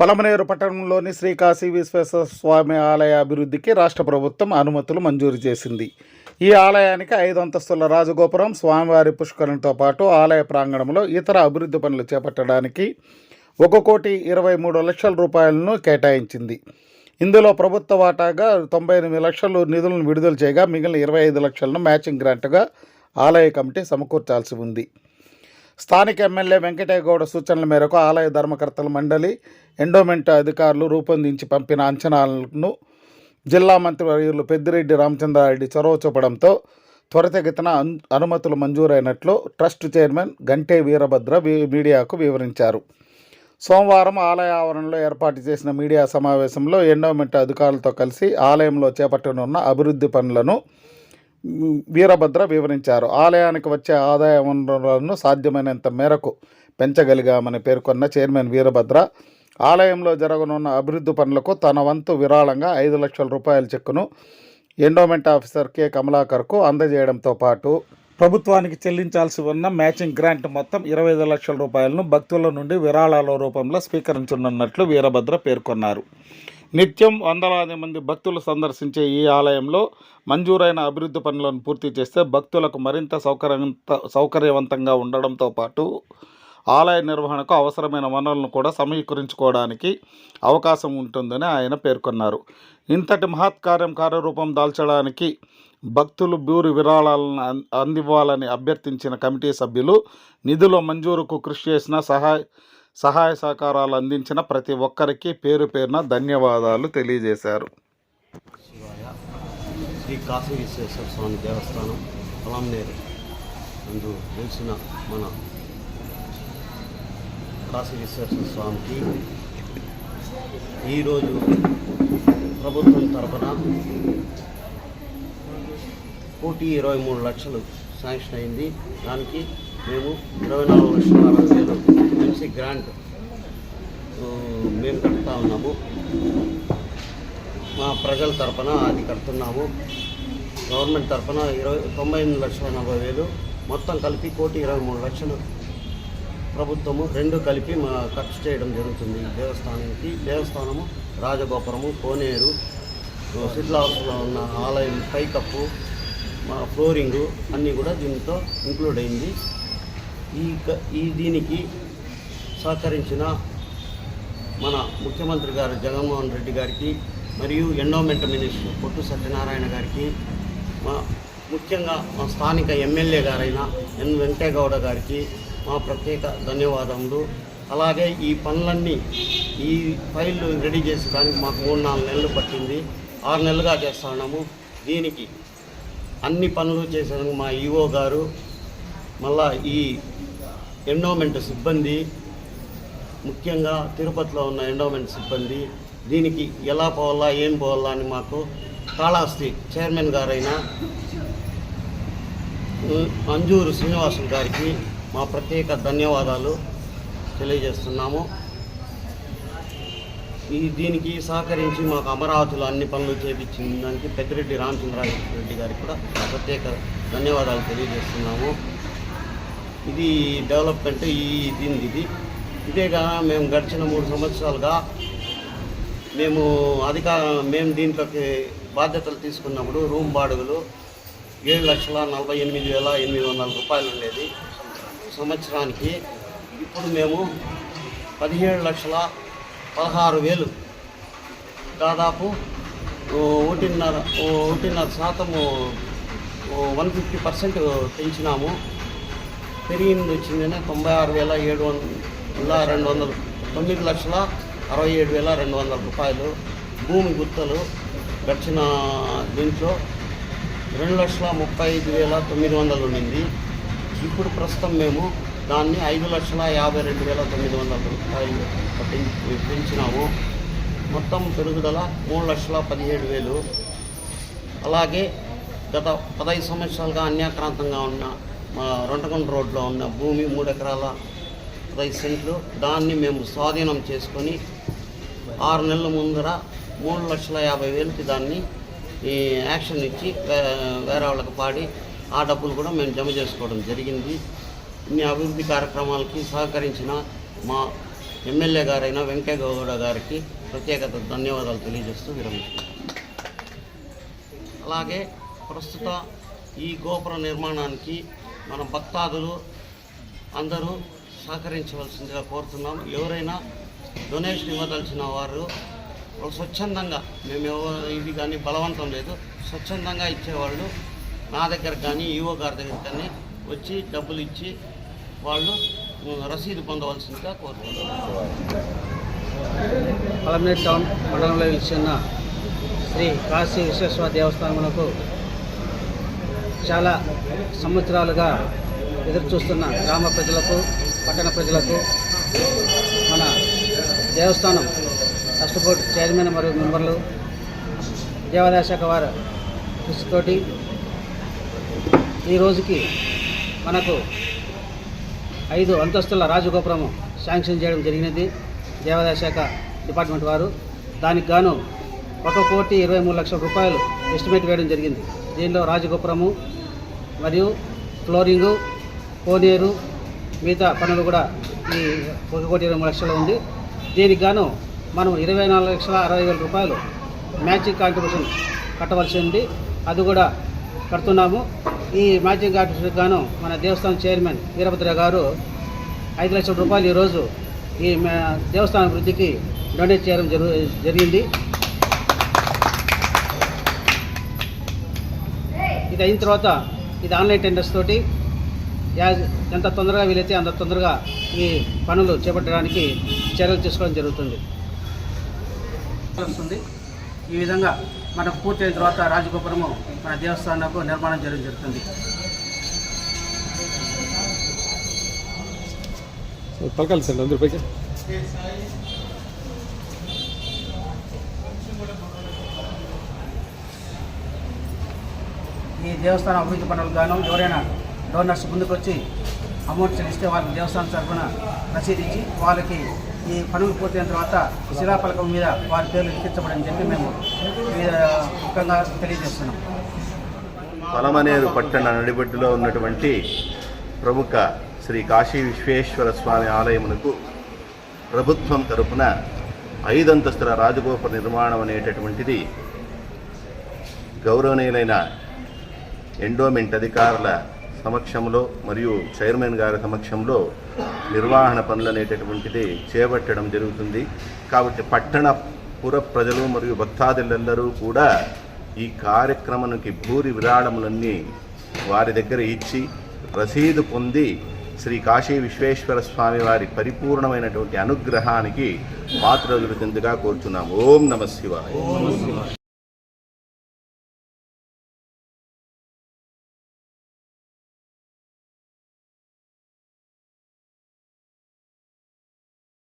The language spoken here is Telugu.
పలమనేరు పట్టణంలోని శ్రీ కాశీ విశ్వేశ్వర స్వామి ఆలయ అభివృద్ధికి రాష్ట్ర ప్రభుత్వం అనుమతులు మంజూరు చేసింది. ఈ ఆలయానికి ఐదు అంతస్తుల రాజగోపురం స్వామివారి పుష్కరంతో పాటు ఆలయ ప్రాంగణంలో ఇతర అభివృద్ధి పనులు చేపట్టడానికి ఒక కోటి ఇరవై మూడు లక్షల రూపాయలను కేటాయించింది. ఇందులో ప్రభుత్వ వాటాగా తొంభై ఎనిమిది లక్షలు నిధులను విడుదల చేయగా మిగిలిన ఇరవై ఐదు లక్షలను మ్యాచింగ్ గ్రాంట్గా ఆలయ కమిటీ సమకూర్చాల్సి ఉంది. స్థానిక ఎమ్మెల్యే వెంకటేగౌడ సూచనల మేరకు ఆలయ ధర్మకర్తల మండలి ఎండోమెంట్ అధికారులు రూపొందించి పంపిన అంచనాలను జిల్లా మంత్రివర్యులు పెద్దిరెడ్డి రామచంద్రారెడ్డి చొరవ చూపడంతో త్వరితగతిన అనుమతులు మంజూరైనట్లు ట్రస్ట్ చైర్మన్ గంటే వీరభద్ర మీడియాకు వివరించారు. సోమవారం ఆలయ ఆవరణలో ఏర్పాటు చేసిన మీడియా సమావేశంలో ఎండోమెంట్ అధికారులతో కలిసి ఆలయంలో చేపట్టనున్న అభివృద్ధి పనులను వీరభద్ర వివరించారు. ఆలయానికి వచ్చే ఆదాయ వనరులను సాధ్యమైనంత మేరకు పెంచగలిగామని పేర్కొన్న చైర్మన్ వీరభద్ర ఆలయంలో జరగనున్న అభివృద్ధి పనులకు తన వంతు విరాళంగా ఐదు లక్షల రూపాయల చెక్కును ఎండోమెంట్ ఆఫీసర్ కె. కమలాకర్కు అందజేయడంతో పాటు ప్రభుత్వానికి చెల్లించాల్సి ఉన్న మ్యాచింగ్ గ్రాంట్ మొత్తం ఇరవై ఐదు లక్షల రూపాయలను భక్తుల నుండి విరాళాల రూపంలో స్వీకరించనున్నట్లు వీరభద్ర పేర్కొన్నారు. నిత్యం వందలాది మంది భక్తులు సందర్శించే ఈ ఆలయంలో మంజూరైన అభివృద్ధి పనులను పూర్తి చేస్తే భక్తులకు మరింత సౌకర్యంత సౌకర్యవంతంగా ఉండడంతో పాటు ఆలయ నిర్వహణకు అవసరమైన వనరులను కూడా సమీకరించుకోవడానికి అవకాశం ఉంటుందని ఆయన పేర్కొన్నారు. ఇంతటి మహత్కార్యం కార్యరూపం దాల్చడానికి భక్తులు బూరి విరాళాలను అందివ్వాలని అభ్యర్థించిన కమిటీ సభ్యులు నిధుల మంజూరుకు కృషి చేసిన సహాయ సహాయ సహకారాలు అందించిన ప్రతి ఒక్కరికి పేరు పేరున ధన్యవాదాలు తెలియజేశారు. శ్రీ కాశీ విశ్వేశ్వర స్వామి దేవస్థానం పొలంనేరు అందు తెలిసిన మన కాశీ విశ్వేశ్వర స్వామికి ఈరోజు ప్రభుత్వం తరఫున కోటి ఇరవై మూడు లక్షలు శాంక్షన్ అయింది. దానికి మేము ఇరవై నాలుగు లక్షల అరవై వేలు మంచి గ్రాంట్ మేము కడుతూ ఉన్నాము. మా ప్రజల తరఫున అది కడుతున్నాము. గవర్నమెంట్ తరఫున ఇరవై తొంభై ఎనిమిది లక్షల నలభై వేలు. మొత్తం కలిపి కోటి ఇరవై మూడు లక్షలు. ప్రభుత్వము రెండు కలిపి మా ఖర్చు చేయడం జరుగుతుంది. దేవస్థానానికి దేవస్థానము రాజగోపురము కోనేరు శిథిలావస్థలో ఉన్న ఆలయం పైకప్పు మా ఫ్లోరింగు అన్నీ కూడా దీంతో ఇంక్లూడ్ అయింది. ఈ క- ఈ దీనికి సహకరించిన మన ముఖ్యమంత్రి గారు జగన్మోహన్ రెడ్డి గారికి మరియు ఎండోమెంట్ మినిస్టర్ పొట్టు సత్యనారాయణ గారికి మా ముఖ్యంగా మా స్థానిక ఎమ్మెల్యే గారైన ఎన్ వెంకటేగౌడ గారికి మా ప్రత్యేక ధన్యవాదములు. అలాగే ఈ పనులన్నీ ఈ ఫైల్ రెడీ చేసేదానికి మాకు మూడు నాలుగు నెలలు పట్టింది. ఆరు నెలలుగా చేస్తా ఉన్నాము. దీనికి అన్ని పనులు చేసేందుకు మా ఈఓ గారు మళ్ళా ఈ ఎండోమెంట్ సిబ్బంది ముఖ్యంగా తిరుపతిలో ఉన్న ఎండోమెంట్ సిబ్బంది దీనికి ఎలా పోవాలా ఏం పోవాలా అని మాకు కాళహస్తి చైర్మన్ గారైన మంజూరు అంజూరు శ్రీనివాసులు గారికి మా ప్రత్యేక ధన్యవాదాలు తెలియజేస్తున్నాము. ఈ దీనికి సహకరించి మాకు అమరావతిలో అన్ని పనులు చేపించిన దానికి పెద్దిరెడ్డి రామచంద్రారెడ్డి గారికి కూడా ప్రత్యేక ధన్యవాదాలు తెలియజేస్తున్నాము. ఇది డెవలప్మెంట్ ఈ దీని ఇది ఇదేగా మేము గడిచిన మూడు సంవత్సరాలుగా మేము అధికార మేము దీంట్లోకి బాధ్యతలు తీసుకున్నప్పుడు రూమ్ బాడుగలు ఏడు లక్షల నలభై ఎనిమిది వేల ఎనిమిది వందల రూపాయలు ఉండేది. సంవత్సరానికి ఇప్పుడు మేము పదిహేడు లక్షల పదహారు వేలు. దాదాపు ఒకటిన్నర ఒకటిన్నర శాతము వన్ ఫిఫ్టీ పర్సెంట్ పెంచినాము. పెరిగింది వచ్చిందనే తొంభై ఆరు వేల ఏడు వందల రెండు వందలు. తొమ్మిది లక్షల అరవై ఏడు వేల రెండు వందల రూపాయలు. భూమి గుత్తలు గడిచిన దీంట్లో రెండు లక్షల ముప్పై ఐదు వేల తొమ్మిది వందలు ఉండింది. ఇప్పుడు ప్రస్తుతం మేము దాన్ని ఐదు లక్షల యాభై రెండు వేల తొమ్మిది వందల రూపాయలు పెంచినాము. మొత్తం పెరుగుదల మూడు లక్షల పదిహేడు వేలు. అలాగే గత పదహైదు సంవత్సరాలుగా అన్యాక్రాంతంగా ఉన్న మా రోడ్లో ఉన్న భూమి మూడు ఎకరాల పదహైదు సెంట్లు. దాన్ని మేము స్వాధీనం చేసుకొని ఆరు నెలల ముందర మూడు లక్షల యాభై వేలకి దాన్ని ఈ యాక్షన్ ఇచ్చి వే- వేరే వాళ్ళకి పాడి ఆ డబ్బులు కూడా మేము జమ చేసుకోవడం జరిగింది. ఇన్ని అభివృద్ధి కార్యక్రమాలకి సహకరించిన మా ఎమ్మెల్యే గారైన వెంకయ్యగౌడ గారికి ప్రత్యేకత ధన్యవాదాలు తెలియజేస్తూ విరమిస్తున్నాను అలాగే ప్రస్తుత ఈ గోపుర నిర్మాణానికి మన భక్తాదులు అందరూ సహకరించవలసిందిగా కోరుతున్నాము ఎవరైనా డొనేషన్ ఇవ్వదలిచిన వారు స్వచ్ఛందంగా మేము ఇది కానీ బలవంతం లేదు స్వచ్ఛందంగా ఇచ్చేవాళ్ళు నా దగ్గర కానీ ఈవో గారి దగ్గర కానీ వచ్చి డబ్బులు ఇచ్చి వాళ్ళు రసీదు పొందవలసిందిగా కోరుతున్నాం. పలమనేరు టౌన్ మండలంలో వెలిసిన శ్రీ కాశీ విశ్వేశ్వర దేవస్థానమునకు చాలా సంవత్సరాలుగా ఎదురు చూస్తున్న గ్రామ ప్రజలకు పట్టణ ప్రజలకు మన దేవస్థానం ట్రస్ట్ బోర్డు చైర్మన్ మరియు మెంబర్లు దేవాదాయ శాఖ వారు కృషితోటి ఈ రోజుకి మనకు ఐదు అంతస్తుల రాజగోపురము శాంక్షన్ చేయడం జరిగినది దేవాదాయ శాఖ డిపార్ట్మెంట్ వారు. దానికి గాను ఒక కోటి ఇరవై మూడు లక్షల రూపాయలు ఎస్టిమేట్ వేయడం జరిగింది. దీనిలో రాజగోపురము మరియు ఫ్లోరింగు కోనేరు మిగతా పనులు కూడా ఈ ఒక కోటి ఇరవై మూడు లక్షలు ఉంది. దీనికి గాను మనం ఇరవై నాలుగు లక్షల అరవై వేల రూపాయలు మ్యాచింగ్ కాంట్రిబ్యూషన్ కట్టవలసి ఉంది. అది కూడా కడుతున్నాము. ఈ మ్యాచింగ్ కాంట్రిబ్యూషన్ గాను మన దేవస్థానం చైర్మన్ వీరభద్ర గారు ఐదు లక్షల రూపాయలు ఈరోజు ఈ దేవస్థాన అభివృద్ధికి డొనేట్ చేయడం జరు జరిగింది. ఇది అయిన తర్వాత ఇది ఆన్లైన్ టెండర్స్ తోటి యాజ్ ఎంత తొందరగా వీలైతే అంత తొందరగా ఈ పనులు చేపట్టడానికి చర్యలు తీసుకోవడం జరుగుతుంది. వస్తుంది. ఈ విధంగా మనకు పూర్తయిన తర్వాత రాజగోపురము మన దేవస్థానంకు నిర్మాణం చేయడం జరుగుతుంది. పలకాలి సార్ అందరూ పైకి. ఈ దేవస్థానం అభివృద్ధి పనులకు గాను ఎవరైనా డోనర్స్ ముందుకు వచ్చి అమౌంట్ చెల్లిస్తే వాళ్ళకి దేవస్థానం తరఫున రసీదు ఇచ్చి వాళ్ళకి ఈ పనులు పూర్తయిన తర్వాత శిలాఫలకం మీద వారి పేర్లు లిఖించబడని చెప్పి మేము ముఖ్యంగా తెలియజేస్తున్నాం. పలమనేరు పట్టణ నడిబొడ్డులో ఉన్నటువంటి ప్రముఖ శ్రీ కాశీ విశ్వేశ్వర స్వామి ఆలయమునకు ప్రభుత్వం తరపున ఐదంతస్తుల రాజగోపుర నిర్మాణం అనేటటువంటిది గౌరవనీయులైన ఎండోమెంట్ అధికారుల సమక్షంలో మరియు చైర్మన్ గారి సమక్షంలో నిర్వహణ పనులు అనేటటువంటిది చేపట్టడం జరుగుతుంది. కాబట్టి పట్టణ పుర ప్రజలు మరియు భక్తాదులందరూ కూడా ఈ కార్యక్రమానికి భూరి విరాళములన్నీ వారి దగ్గర ఇచ్చి రసీదు పొంది శ్రీ కాశీ విశ్వేశ్వర స్వామి వారి పరిపూర్ణమైనటువంటి అనుగ్రహానికి పాత్ర కిందగా కోరుచున్నాం ఓం నమ శివాయ.